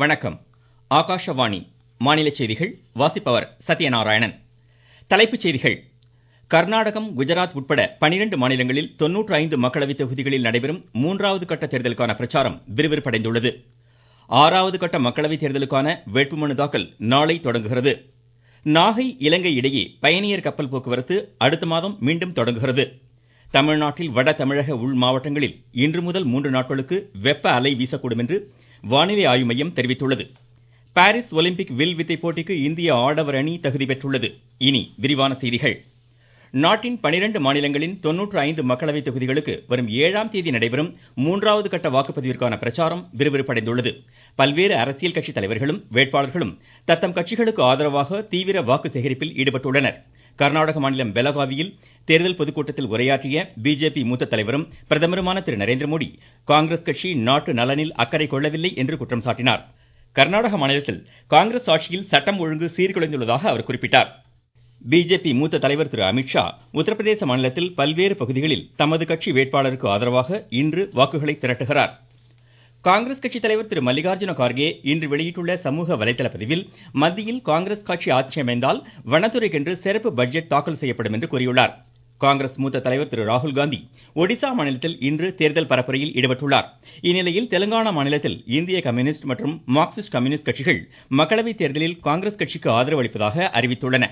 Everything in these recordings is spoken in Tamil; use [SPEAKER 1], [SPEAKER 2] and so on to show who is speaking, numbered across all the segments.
[SPEAKER 1] வணக்கம் ஆகாஷவாணி மாநில செய்திகள் வாசிப்பவர் சத்யநாராயணன் தலைப்புச் செய்திகள் கர்நாடகம் குஜராத் உட்பட பனிரெண்டு மாநிலங்களில் தொன்னூற்று ஐந்து மக்களவைத் தொகுதிகளில் நடைபெறும் மூன்றாவது கட்ட தேர்தலுக்கான பிரச்சாரம் விறுவிறுப்படைந்துள்ளது ஆறாவது கட்ட மக்களவைத் தேர்தலுக்கான வேட்புமனு தாக்கல் நாளை தொடங்குகிறது நாகை இலங்கை இடையே பயணியர் கப்பல் போக்குவரத்து அடுத்த மாதம் மீண்டும் தொடங்குகிறது தமிழ்நாட்டில் வட தமிழக உள் மாவட்டங்களில் இன்று முதல் மூன்று நாட்களுக்கு வெப்ப அலை வீசக்கூடும் என்று வானிலை ஆய்வு மையம் தெரிவித்துள்ளது பாரிஸ் ஒலிம்பிக் வில் வித்தை போட்டிக்கு இந்திய ஆடவர் அணி தகுதி பெற்றுள்ளது இனி விரிவான செய்திகள் நாட்டின் பனிரெண்டு மாநிலங்களின் தொன்னூற்று ஐந்து மக்களவைத் தொகுதிகளுக்கு வரும் ஏழாம் தேதி நடைபெறும் மூன்றாவது கட்ட வாக்குப்பதிவிற்கான பிரச்சாரம் விறுவிறுப்படைந்துள்ளது பல்வேறு அரசியல் கட்சி தலைவர்களும் வேட்பாளர்களும் தத்தம் கட்சிகளுக்கு ஆதரவாக தீவிர வாக்கு சேகரிப்பில் ஈடுபட்டுள்ளனா் கர்நாடக மாநிலம் பெலகாவியில் தேர்தல் பொதுக்கூட்டத்தில் உரையாற்றிய பிஜேபி மூத்த தலைவரும் பிரதமருமான திரு நரேந்திரமோடி காங்கிரஸ் கட்சி நாட்டு நலனில் அக்கறை கொள்ளவில்லை என்று குற்றம் சாட்டினார் கர்நாடக மாநிலத்தில் காங்கிரஸ் ஆட்சியில் சட்டம் ஒழுங்கு சீர்குலைந்துள்ளதாக அவர் குறிப்பிட்டார் பிஜேபி மூத்த தலைவர் திரு அமித்ஷா உத்தரப்பிரதேச மாநிலத்தில் பல்வேறு பகுதிகளில் தமது கட்சி வேட்பாளருக்கு ஆதரவாக இன்று வாக்குகளை திரட்டுகிறாா் காங்கிரஸ் கட்சி தலைவர் திரு மல்லிகார்ஜுன கார்கே இன்று வெளியிட்டுள்ள சமூக வலைதள பதிவில் மத்தியில் காங்கிரஸ் கட்சி ஆட்சி அமைந்தால் வனத்துறைக்கென்று சிறப்பு பட்ஜெட் தாக்கல் செய்யப்படும் என்று கூறியுள்ளார் காங்கிரஸ் மூத்த தலைவர் திரு ராகுல்காந்தி ஒடிசா மாநிலத்தில் இன்று தேர்தல் பரப்புரையில் ஈடுபட்டுள்ளார் இந்நிலையில் தெலுங்கானா மாநிலத்தில் இந்திய கம்யூனிஸ்ட் மற்றும் மார்க்சிஸ்ட் கம்யூனிஸ்ட் கட்சிகள் மக்களவைத் தேர்தலில் காங்கிரஸ் கட்சிக்கு ஆதரவு அளிப்பதாக அறிவித்துள்ளன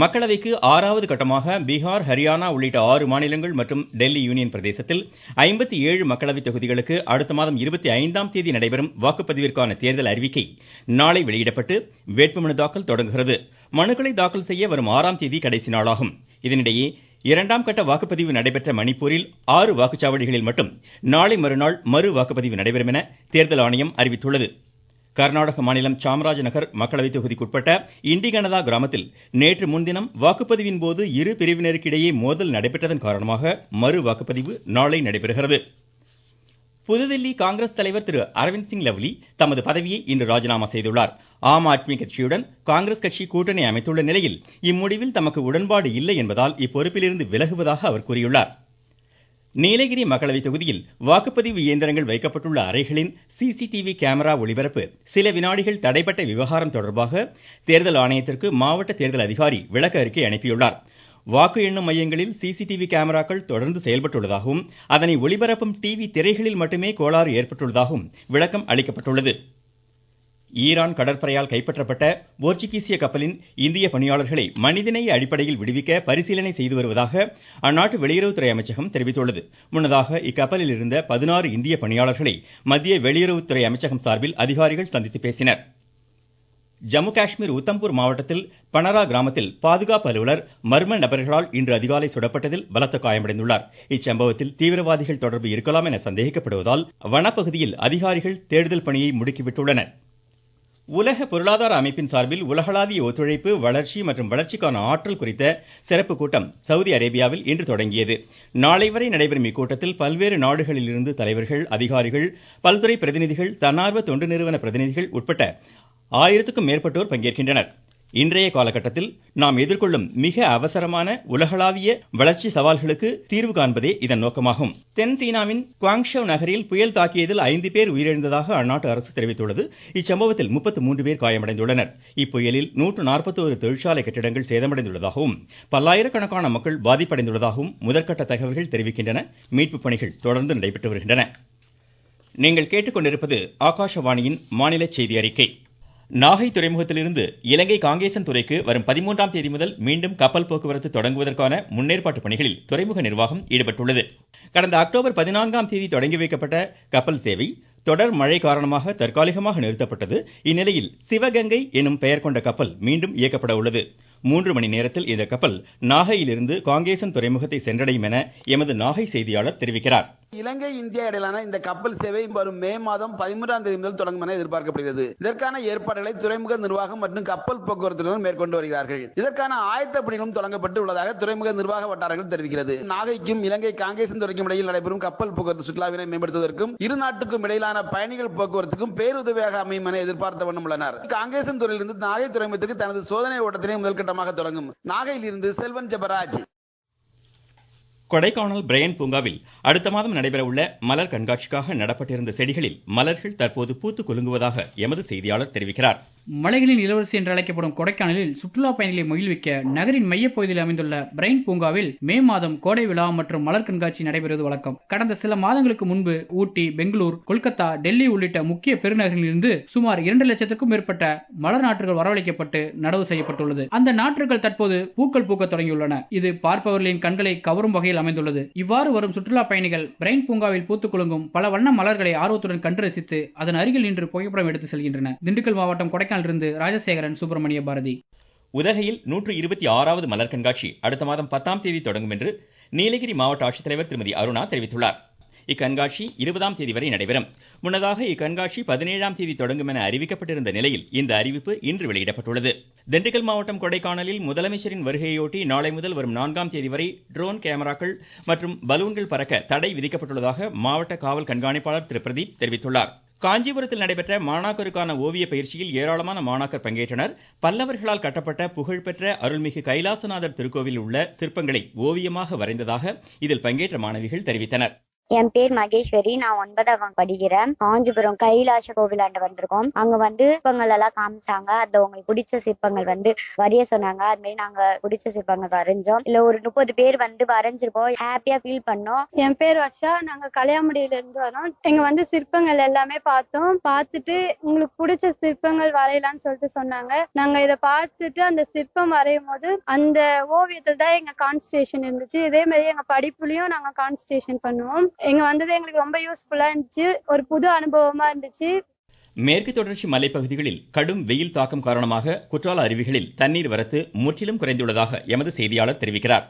[SPEAKER 1] மக்களவைக்கு ஆறாவது கட்டமாக பீகார் ஹரியானா உள்ளிட்ட ஆறு மாநிலங்கள் மற்றும் டெல்லி யூனியன் பிரதேசத்தில் ஐம்பத்தி ஏழு மக்களவை தொகுதிகளுக்கு அடுத்த மாதம் இருபத்தி ஐந்தாம் தேதி நடைபெறும் வாக்குப்பதிவிற்கான தேர்தல் அறிவிக்கை நாளை வெளியிடப்பட்டு வேட்புமனு தாக்கல் தொடங்குகிறது மனுக்களை தாக்கல் செய்ய வரும் ஆறாம் தேதி கடைசி நாளாகும் இதனிடையே இரண்டாம் கட்ட வாக்குப்பதிவு நடைபெற்ற மணிப்பூரில் ஆறு வாக்குச்சாவடிகளில் மட்டும் நாளை மறுநாள் மறு வாக்குப்பதிவு நடைபெறும் என தேர்தல் ஆணையம் அறிவித்துள்ளது கர்நாடக மாநிலம் சாம்ராஜ் நகர் மக்களவை தொகுதிக்குட்பட்ட இண்டிகனதா கிராமத்தில் நேற்று முன்தினம் வாக்குப்பதிவின் போது இரு பிரிவினருக்கிடையே மோதல் நடைபெற்றதன் காரணமாக மறு வாக்குப்பதிவு நாளை நடைபெறுகிறது புதுதில்லி காங்கிரஸ் தலைவர் திரு அரவிந்த் சிங் லவ்லி தமது பதவியை இன்று ராஜினாமா செய்துள்ளார் ஆம் ஆத்மி கட்சியுடன் காங்கிரஸ் கட்சி கூட்டணி அமைத்துள்ள நிலையில் இம்முடிவில் தமக்கு உடன்பாடு இல்லை என்பதால் இப்பொறுப்பிலிருந்து விலகுவதாக அவர் கூறியுள்ளார் நீலகிரி மக்களவை தொகுதியில் வாக்குப்பதிவு இயந்திரங்கள் வைக்கப்பட்டுள்ள அறைகளின் சிசிடிவி கேமரா ஒளிபரப்பு சில வினாடிகள் தடைபட்ட விவகாரம் தொடர்பாக தேர்தல் ஆணையத்திற்கு மாவட்ட தேர்தல் அதிகாரி விளக்க அறிக்கை அனுப்பியுள்ளார் வாக்கு எண்ணும் மையங்களில் சிசிடிவி கேமராக்கள் தொடர்ந்து செயல்பட்டுள்ளதாகவும் அதனை ஒளிபரப்பும் டிவி திரைகளில் மட்டுமே கோளாறு ஏற்பட்டுள்ளதாகவும் விளக்கம் அளிக்கப்பட்டுள்ளது ஈரான் கடற்படையால் கைப்பற்றப்பட்ட போர்ச்சுகீசிய கப்பலின் இந்திய பணியாளர்களை மனிதநேய அடிப்படையில் விடுவிக்க பரிசீலனை செய்து வருவதாக அந்நாட்டு வெளியுறவுத்துறை அமைச்சகம் தெரிவித்துள்ளது முன்னதாக இக்கப்பலில் இருந்த பதினாறு இந்திய பணியாளர்களை மத்திய வெளியுறவுத்துறை அமைச்சகம் சார்பில் அதிகாரிகள் சந்தித்து பேசினர் ஜம்மு காஷ்மீர் உத்தம்பூர் மாவட்டத்தில் பனரா கிராமத்தில் பாதுகாப்பு அலுவலர் மர்ம நபர்களால் இன்று அதிகாலை சுடப்பட்டதில் பலத்த காயமடைந்துள்ளார் இச்சம்பவத்தில் தீவிரவாதிகள் தொடர்பு இருக்கலாம் என சந்தேகிக்கப்படுவதால் வனப்பகுதியில் அதிகாரிகள் தேடுதல் பணியை முடுக்கிவிட்டுள்ளனர் உலக பொருளாதார அமைப்பின் சார்பில் உலகளாவிய ஒத்துழைப்பு வளர்ச்சி மற்றும் வளர்ச்சிக்கான ஆற்றல் குறித்த சிறப்பு கூட்டம் சவுதி அரேபியாவில் இன்று தொடங்கியது நாளை வரை நடைபெறும் இக்கூட்டத்தில் பல்வேறு நாடுகளிலிருந்து தலைவர்கள் அதிகாரிகள் பல்துறை பிரதிநிதிகள் தன்னார்வ தொண்டு நிறுவன பிரதிநிதிகள் உட்பட ஆயிரத்துக்கும் மேற்பட்டோர் பங்கேற்கின்றனா் இன்றைய காலகட்டத்தில் நாம் எதிர்கொள்ளும் மிக அவசரமான உலகளாவிய வளர்ச்சி சவால்களுக்கு தீர்வு காண்பதே இதன் நோக்கமாகும் தென் சீனாவின் குவாங்ஷவ் நகரில் புயல் தாக்கியதில் ஐந்து பேர் உயிரிழந்ததாக அந்நாட்டு அரசு தெரிவித்துள்ளது இச்சம்பவத்தில் முப்பத்து மூன்று பேர் காயமடைந்துள்ளனர் இப்புயலில் நூற்று நாற்பத்தோரு தொழிற்சாலை கட்டிடங்கள் சேதமடைந்துள்ளதாகவும் பல்லாயிரக்கணக்கான மக்கள் பாதிப்படைந்துள்ளதாகவும் முதற்கட்ட தகவல்கள் தெரிவிக்கின்றன மீட்பு பணிகள் தொடர்ந்து நடைபெற்று வருகின்றன நீங்கள் கேட்டுக்கொண்டிருப்பது ஆகாஷவாணியின் மாநில செய்தி அறிக்கை நாகை துறைமுகத்திலிருந்து இலங்கை காங்கேசன் துறைக்கு வரும் பதிமூன்றாம் தேதி முதல் மீண்டும் கப்பல் போக்குவரத்து தொடங்குவதற்கான முன்னேற்பாட்டு பணிகளில் துறைமுக நிர்வாகம் ஈடுபட்டுள்ளது கடந்த அக்டோபர் பதினான்காம் தேதி தொடங்கி வைக்கப்பட்ட கப்பல் சேவை தொடர் மழை காரணமாக தற்காலிகமாக நிறுத்தப்பட்டது இந்நிலையில் சிவகங்கை எனும் பெயர் கொண்ட கப்பல் மீண்டும் இயக்கப்பட உள்ளது மூன்று மணி நேரத்தில் இந்த கப்பல் நாகையிலிருந்து காங்கேசன் துறைமுகத்தை சென்றடையும் என எமது நாகை செய்தியாளர் தெரிவிக்கிறார் இலங்கை இந்தியா இடையிலான இந்த கப்பல் சேவை வரும் மே மாதம் பதிமூன்றாம் தேதி முதல் தொடங்கும் என எதிர்பார்க்கப்படுகிறது இதற்கான ஏற்பாடுகளை துறைமுக நிர்வாகம் மற்றும் கப்பல் போக்குவரத்துடன் மேற்கொண்டு வருகிறார்கள் இதற்கான ஆயத்த பணிகளும் தொடங்கப்பட்டு உள்ளதாக துறைமுக நிர்வாக வட்டாரங்கள் தெரிவிக்கிறது நாகைக்கும் இலங்கை காங்கேசன் துறைக்கும் இடையில் நடைபெறும் கப்பல் போக்குவரத்து சுற்றுலாவினை மேம்படுத்துவதற்கும் இரு நாட்டுக்கும் இடையிலான பயணிகள் போக்குவரத்துக்கும் பேருதவியாக அமையும் என எதிர்பார்த்த வண்ணம் உள்ளனர் காங்கேசன் துறையிலிருந்து நாகை துறைமுகத்துக்கு தனது சோதனை ஓட்டத்தினை முதல்கட்ட போராட்டமாக தொடங்கும் நாகையில் இருந்து செல்வன் ஜெபராஜ் கொடைக்கானல் பிரையன் பூங்காவில் அடுத்த மாதம் நடைபெற உள்ள மலர் கண்காட்சிக்காக நடப்பட்டிருந்த செடிகளில் மலர்கள் தற்போது பூத்து குலுங்குவதாக எமது செய்தியாளர் தெரிவிக்கிறார் மலைகளின் இளவரசி என்று அழைக்கப்படும் கொடைக்கானலில் சுற்றுலா பயணிகளை மகிழ்விக்க நகரின் மையப்பகுதியில் அமைந்துள்ள பிரைன் பூங்காவில் மே மாதம் கோடை விழா மற்றும் மலர் கண்காட்சி நடைபெறுவது வழக்கம் கடந்த சில மாதங்களுக்கு முன்பு ஊட்டி பெங்களூர் கொல்கத்தா டெல்லி உள்ளிட்ட முக்கிய பெருநகரங்களிலிருந்து சுமார் இரண்டு லட்சத்துக்கும் மேற்பட்ட மலர் நாற்றுகள் வரவழைக்கப்பட்டு நடவு செய்யப்பட்டுள்ளது அந்த நாற்றுகள் தற்போது பூக்கள் பூக்க தொடங்கியுள்ளன இது பார்ப்பவர்களின் கண்களை கவரும் வகையில் அமைந்துள்ளது இவ்வாறு வரும் சுற்றுலா பயணிகள் பிரைன் பூங்காவில் பூத்து குலுங்கும் பல வண்ண மலர்களை ஆர்வத்துடன் கண்டு ரசித்து அதன் அருகில் நின்று புகைப்படம் எடுத்து செல்கின்றன திண்டுக்கல் மாவட்டம் இருந்து ராஜசேகரன் சுப்பிரமணிய பாரதி உதகையில் நூற்று இருபத்தி ஆறாவது மலர் கண்காட்சி அடுத்த மாதம் பத்தாம் தேதி தொடங்கும் என்று நீலகிரி மாவட்ட ஆட்சித்தலைவர் திருமதி அருணா தெரிவித்துள்ளார் இக்கண்காட்சி இருபதாம் தேதி வரை நடைபெறும் முன்னதாக இக்கண்காட்சி பதினேழாம் தேதி தொடங்கும் என அறிவிக்கப்பட்டிருந்த நிலையில் இந்த அறிவிப்பு இன்று வெளியிடப்பட்டுள்ளது திண்டுக்கல் மாவட்டம் கொடைக்கானலில் முதலமைச்சரின் வருகையொட்டி நாளை முதல் வரும் நான்காம் தேதி வரை ட்ரோன் கேமராக்கள் மற்றும் பலூன்கள் பறக்க தடை விதிக்கப்பட்டுள்ளதாக மாவட்ட காவல் கண்காணிப்பாளர் திரு பிரதீப் தெரிவித்துள்ளார் காஞ்சிபுரத்தில் நடைபெற்ற மாணாக்கருக்கான ஓவிய பயிற்சியில் ஏராளமான மாணாக்கர் பங்கேற்றனர் பல்லவர்களால் கட்டப்பட்ட புகழ்பெற்ற அருள்மிகு கைலாசநாதர் திருக்கோவில் உள்ள சிற்பங்களை ஓவியமாக வரைந்ததாக இதில் பங்கேற்ற மாணவிகள் தெரிவித்தனர் என் பேர் மகேஸ்வரி நான் ஒன்பதாம் படிக்கிறேன் காஞ்சிபுரம் கைலாச கோவிலாண்ட வந்திருக்கோம் அங்க வந்து சிற்பங்கள் எல்லாம் காமிச்சாங்க அந்த உங்களுக்கு பிடிச்ச சிற்பங்கள் வந்து வரைய சொன்னாங்க அது மாதிரி நாங்க பிடிச்ச சிற்பங்கள் வரைஞ்சோம் இல்ல ஒரு முப்பது பேர் வந்து வரைஞ்சிருக்கோம் ஹாப்பியா ஃபீல் பண்ணோம் என் பேர் வர்ஷா நாங்க கல்யாணமுடியில இருந்து வரோம் எங்க வந்து சிற்பங்கள் எல்லாமே பார்த்தோம் பார்த்துட்டு உங்களுக்கு பிடிச்ச சிற்பங்கள் வரையலாம்னு சொல்லிட்டு சொன்னாங்க நாங்க இதை பார்த்துட்டு அந்த சிற்பம் வரையும் போது அந்த ஓவியத்துல தான் எங்க கான்சன்ட்ரேஷன் இருந்துச்சு இதே மாதிரி எங்க படிப்புலயும் நாங்க கான்சன்ட்ரேஷன் பண்ணுவோம் இங்க வந்தது எங்களுக்கு ரொம்ப யூஸ்ஃபுல்லா இருந்துச்சு ஒரு புது அனுபவமா இருந்துச்சு மேற்கு தொடர்ச்சி மலைப்பகுதிகளில் கடும் வெயில் தாக்கம் காரணமாக குற்றால அருவிகளில் தண்ணீர் வரத்து முற்றிலும் குறைந்துள்ளதாக எமது செய்தியாளர் தெரிவிக்கிறார்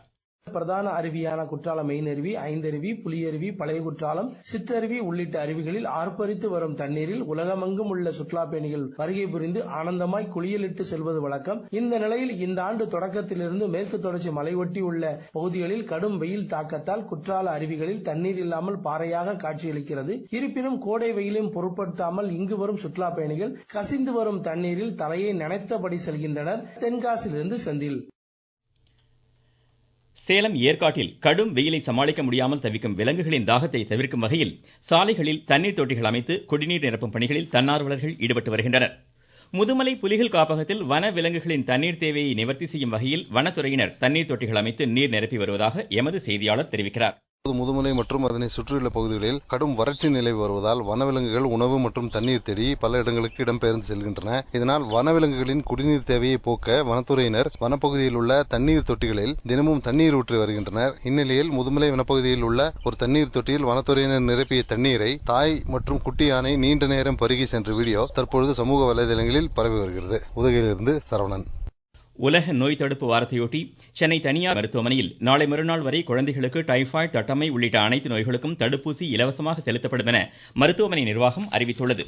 [SPEAKER 1] பிரதான அருவியான குற்றாலம் அருவி ஐந்தருவி புலியருவி பழைய குற்றாலம் சிற்றருவி உள்ளிட்ட அருவிகளில் ஆர்ப்பரித்து வரும் தண்ணீரில் உலகமெங்கும் உள்ள சுற்றுலா பயணிகள் வருகை புரிந்து ஆனந்தமாய் குளியலிட்டு செல்வது வழக்கம் இந்த நிலையில் இந்த ஆண்டு தொடக்கத்திலிருந்து மேற்கு தொடர்ச்சி மலையொட்டி உள்ள பகுதிகளில் கடும் வெயில் தாக்கத்தால் குற்றால அருவிகளில் தண்ணீர் இல்லாமல் பாறையாக காட்சியளிக்கிறது இருப்பினும் கோடை வெயிலும் பொருட்படுத்தாமல் இங்கு வரும் சுற்றுலா பயணிகள் கசிந்து வரும் தண்ணீரில் தலையை நனைத்தபடி செல்கின்றனர் தென்காசியிலிருந்து செந்தில் சேலம் ஏற்காட்டில் கடும் வெயிலை சமாளிக்க முடியாமல் தவிக்கும் விலங்குகளின் தாகத்தை தவிர்க்கும் வகையில் சாலைகளில் தண்ணீர் தொட்டிகள் அமைத்து குடிநீர் நிரப்பும் பணிகளில் தன்னார்வலர்கள் ஈடுபட்டு வருகின்றனர் முதுமலை புலிகள் காப்பகத்தில் வன விலங்குகளின் தண்ணீர் தேவையை நிவர்த்தி செய்யும் வகையில் வனத்துறையினர் தண்ணீர் தொட்டிகள் அமைத்து நீர் நிரப்பி வருவதாக எமது செய்தியாளர் தெரிவிக்கிறார் முதுமலை மற்றும் அதனை சுற்றியுள்ள பகுதிகளில் கடும் வறட்சி நிலை வருவதால் வனவிலங்குகள் உணவு மற்றும் தண்ணீர் தேடி பல இடங்களுக்கு இடம்பெயர்ந்து செல்கின்றன இதனால் வனவிலங்குகளின் குடிநீர் தேவையை போக்க வனத்துறையினர் வனப்பகுதியில் உள்ள தண்ணீர் தொட்டிகளில் தினமும் தண்ணீர் ஊற்றி வருகின்றனர் இந்நிலையில் முதுமலை வனப்பகுதியில் உள்ள ஒரு தண்ணீர் தொட்டியில் வனத்துறையினர் நிரப்பிய தண்ணீரை தாய் மற்றும் குட்டி யானை நீண்ட நேரம் பருகி சென்ற வீடியோ தற்பொழுது சமூக வலைதளங்களில் பரவி வருகிறது உதகையிலிருந்து சரவணன் உலக நோய் தடுப்பு வாரத்தையொட்டி சென்னை தனியார் மருத்துவமனையில் நாளை மறுநாள் வரை குழந்தைகளுக்கு டைபாய்டு தட்டம்மை உள்ளிட்ட அனைத்து நோய்களுக்கும் தடுப்பூசி இலவசமாக செலுத்தப்படும் என மருத்துவமனை நிர்வாகம் அறிவித்துள்ளது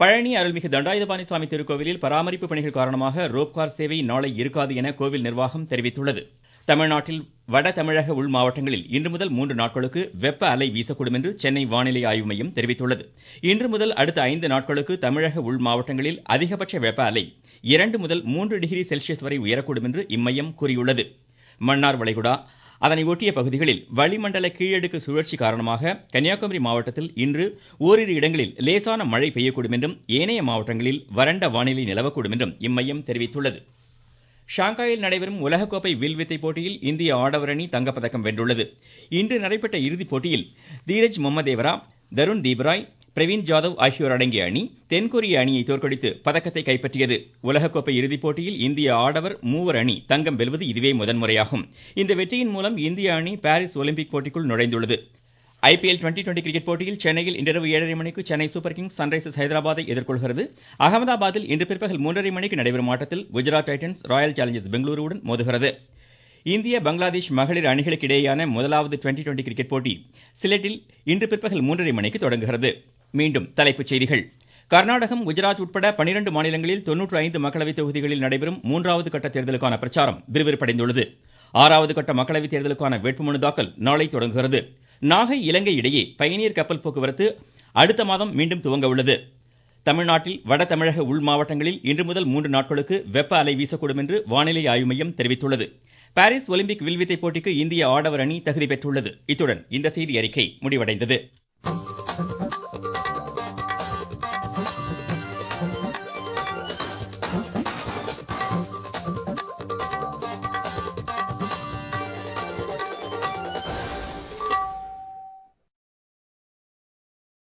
[SPEAKER 1] பழனி அருள்மிகு தண்டாயுதபாணி சுவாமி திருக்கோவிலில் பராமரிப்பு பணிகள் காரணமாக ரோப்கார் சேவை நாளை இருக்காது என கோவில் நிர்வாகம் தெரிவித்துள்ளது தமிழ்நாட்டில் வட தமிழக உள் மாவட்டங்களில் இன்று முதல் மூன்று நாட்களுக்கு வெப்ப அலை வீசக்கூடும் என்று சென்னை வானிலை ஆய்வு மையம் தெரிவித்துள்ளது இன்று முதல் அடுத்த ஐந்து நாட்களுக்கு தமிழக உள் மாவட்டங்களில் அதிகபட்ச வெப்ப அலை இரண்டு முதல் மூன்று டிகிரி செல்சியஸ் வரை உயரக்கூடும் என்று இம்மையம் கூறியுள்ளது மன்னார் வளைகுடா அதனை ஒட்டிய பகுதிகளில் வளிமண்டல கீழடுக்கு சுழற்சி காரணமாக கன்னியாகுமரி மாவட்டத்தில் இன்று ஓரிரு இடங்களில் லேசான மழை பெய்யக்கூடும் என்றும் ஏனைய மாவட்டங்களில் வறண்ட வானிலை நிலவக்கூடும் என்றும் இம்மையம் தெரிவித்துள்ளது ஷாங்காயில் நடைபெறும் உலகக்கோப்பை வில்வித்தை போட்டியில் இந்திய ஆடவர் அணி தங்கப்பதக்கம் வென்றுள்ளது இன்று நடைபெற்ற இறுதிப் போட்டியில் தீரஜ் மொம்மதேவரா தருண் தீப்ராய் பிரவீன் ஜாதவ் ஆகியோர் அடங்கிய அணி தென்கொரிய அணியை தோற்கடித்து பதக்கத்தை கைப்பற்றியது உலகக்கோப்பை இறுதிப் போட்டியில் இந்திய ஆடவர் மூவர் அணி தங்கம் வெல்வது இதுவே முதன்முறையாகும் இந்த வெற்றியின் மூலம் இந்திய அணி பாரிஸ் ஒலிம்பிக் போட்டிக்குள் நுழைந்துள்ளது ஐபிஎல் டுவெண்டி டுவெண்டி கிரிக்கெட் போட்டியில் சென்னையில் இன்றிரவு ஏழரை மணிக்கு சென்னை சூப்பர் கிங்ஸ் சன்ரைசர்ஸ் ஹைதராபாத்தை எதிர்கொள்கிறது அகமதாபாத்தில் இன்று பிற்பகல் மூன்றரை மணிக்கு நடைபெறும் ஆட்டத்தில் குஜராத் டைட்டன்ஸ் ராயல் சேலஞ்சர்ஸ் பெங்களூருவுடன் மோதுகிறது இந்திய பங்களாதேஷ் மகளிர் அணிகளுக்கு இடையேயான முதலாவது ட்வெண்ட்டி ட்வெண்ட்டி கிரிக்கெட் போட்டி சிலெட்டில் இன்று பிற்பகல் மூன்றரை மணிக்கு தொடங்குகிறது மீண்டும் தலைப்புச் செய்திகள் கர்நாடகம் குஜராத் உட்பட பனிரண்டு மாநிலங்களில் தொன்னூற்று ஐந்து மக்களவைத் தொகுதிகளில் நடைபெறும் மூன்றாவது கட்ட தேர்தலுக்கான பிரச்சாரம் விறுவிறுப்படைந்துள்ளது ஆறாவது கட்ட மக்களவைத் தேர்தலுக்கான வேட்புமனு தாக்கல் நாளை தொடங்குகிறது நாகை இலங்கை இடையே பயணியர் கப்பல் போக்குவரத்து அடுத்த மாதம் மீண்டும் துவங்க உள்ளது தமிழ்நாட்டில் வட தமிழக உள் மாவட்டங்களில் இன்று முதல் மூன்று நாட்களுக்கு வெப்ப அலை வீசக்கூடும் என்று வானிலை ஆய்வு மையம் தெரிவித்துள்ளது பாரீஸ் ஒலிம்பிக் வில்வித்தை போட்டிக்கு இந்திய ஆடவர் அணி தகுதி பெற்றுள்ளது இத்துடன் இந்த செய்தியறிக்கை முடிவடைந்தது